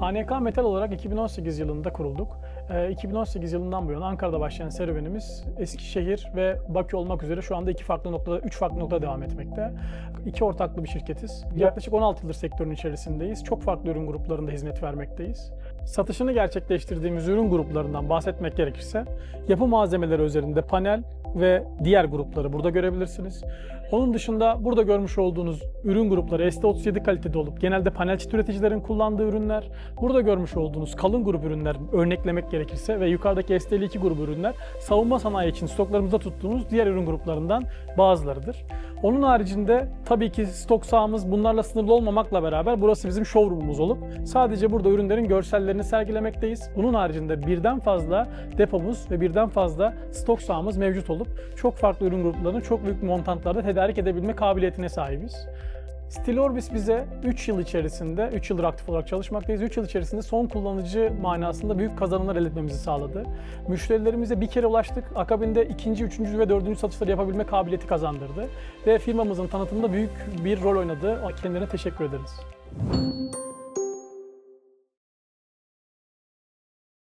ANK Metal olarak 2018 yılında kurulduk. Ee, 2018 yılından bu yana Ankara'da başlayan serüvenimiz Eskişehir ve Bakü olmak üzere şu anda iki farklı noktada, üç farklı noktada devam etmekte. İki ortaklı bir şirketiz. Yaklaşık 16 yıldır sektörün içerisindeyiz. Çok farklı ürün gruplarında hizmet vermekteyiz. Satışını gerçekleştirdiğimiz ürün gruplarından bahsetmek gerekirse yapı malzemeleri üzerinde panel ve diğer grupları burada görebilirsiniz. Onun dışında burada görmüş olduğunuz ürün grupları ST37 kalitede olup genelde panel çit üreticilerin kullandığı ürünler. Burada görmüş olduğunuz kalın grup ürünler örneklemek gerekirse ve yukarıdaki ST52 grubu ürünler savunma sanayi için stoklarımızda tuttuğumuz diğer ürün gruplarından bazılarıdır. Onun haricinde tabii ki stok sahamız bunlarla sınırlı olmamakla beraber burası bizim showroomumuz olup sadece burada ürünlerin görsellerini sergilemekteyiz. Bunun haricinde birden fazla depomuz ve birden fazla stok sahamız mevcut olup çok farklı ürün gruplarını çok büyük montantlarda tedarik edebilme kabiliyetine sahibiz. Stilorbis bize 3 yıl içerisinde, 3 yıldır aktif olarak çalışmaktayız. 3 yıl içerisinde son kullanıcı manasında büyük kazanımlar elde etmemizi sağladı. Müşterilerimize bir kere ulaştık. Akabinde ikinci, üçüncü ve dördüncü satışları yapabilme kabiliyeti kazandırdı. Ve firmamızın tanıtımında büyük bir rol oynadı. Kendilerine teşekkür ederiz.